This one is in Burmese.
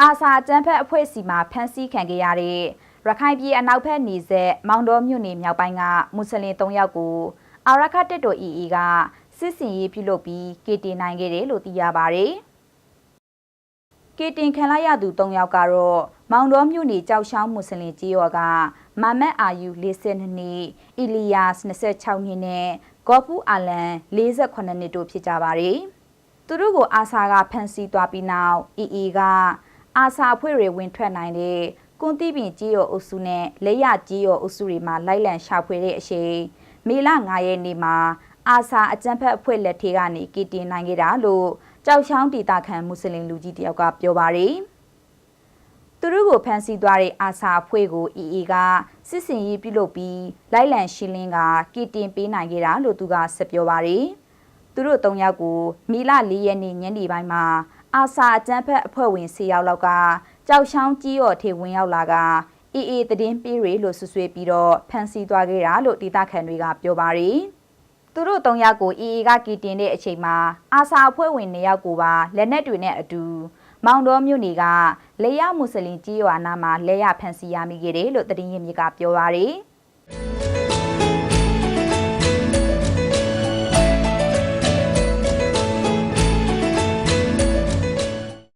အာဆာအကြမ်းဖက်အဖွဲ့စီမှဖမ်းဆီးခံခဲ့ရတဲ့ရခိုင်ပြည်အနောက်ဘက်နေဆက်မောင်တော်မြို့နယ်မြောက်ပိုင်းကမွတ်စလင်၃ယောက်ကိုအာရခတက်တော် EE ကစစ်စင်ရေးပြုလုပ်ပြီးကေတင်နိုင်ခဲ့တယ်လို့သိရပါတယ်။ကေတင်ခံလိုက်ရသူ၃ယောက်ကတော့မောင်တော်မြို့နယ်ကြောက်ရှောင်းမွတ်စလင်ကြီးရော်ကမမတ်အာယူ42နှစ်အီလီယာစ်26နှစ်နဲ့ဂေါ်ဖူအာလန်48နှစ်တို့ဖြစ်ကြပါတယ်။သူတို့ကိုအာဆာကဖမ်းဆီးသွားပြီးနောက် EE က အာဆာအဖွဲ့တွေဝင်ထွက်နိုင်တဲ့ကွန်တီပင်ကြီးရော်အုပ်စုနဲ့လက်ရကြီးရော်အုပ်စုတွေမှာလိုက်လံရှာဖွေတဲ့အချိန်မေလ9ရက်နေ့မှာအာဆာအကြံဖက်အဖွဲ့လက်ထဲကနေကီတင်နိုင်ခဲ့တာလို့ကြောက်ချောင်းဒေတာခန်မွတ်စလင်လူကြီးတယောက်ကပြောပါတယ်။သူတို့ကိုဖမ်းဆီးသွားတဲ့အာဆာအဖွဲ့ကို EE ကစစ်စင်ရေးပြုလုပ်ပြီးလိုက်လံရှင်းလင်းကကီတင်ပေးနိုင်ခဲ့တာလို့သူကဆက်ပြောပါတယ်။သူတို့၃ယောက်ကိုမီလ၄ရက်နေ့ညနေပိုင်းမှာ အာဆာအကြမ်းဖက်အဖွဲ့ဝင်၁၀ယောက်လောက်ကကြောက်ချောင်းကြီးရော်ထေဝင်ရောက်လာကအေးအေးတည်င်းပေးရလို့ဆွဆွေးပြီးတော့ဖမ်းဆီးသွားခဲ့တာလို့ဒေသခံတွေကပြောပါတယ်။သူတို့၃ယောက်ကိုအေးအေးကကီတင်တဲ့အချိန်မှာအာဆာအဖွဲ့ဝင်၂ယောက်ကိုပါလက်နက်တွေနဲ့အတူမောင်တော်မြို့နယ်ကလေရမွတ်စလင်ကြီးရွာနာမှာလဲရဖန်စီရမိခဲ့တယ်လို့တည်င်းရင်မြစ်ကပြောပါရယ်။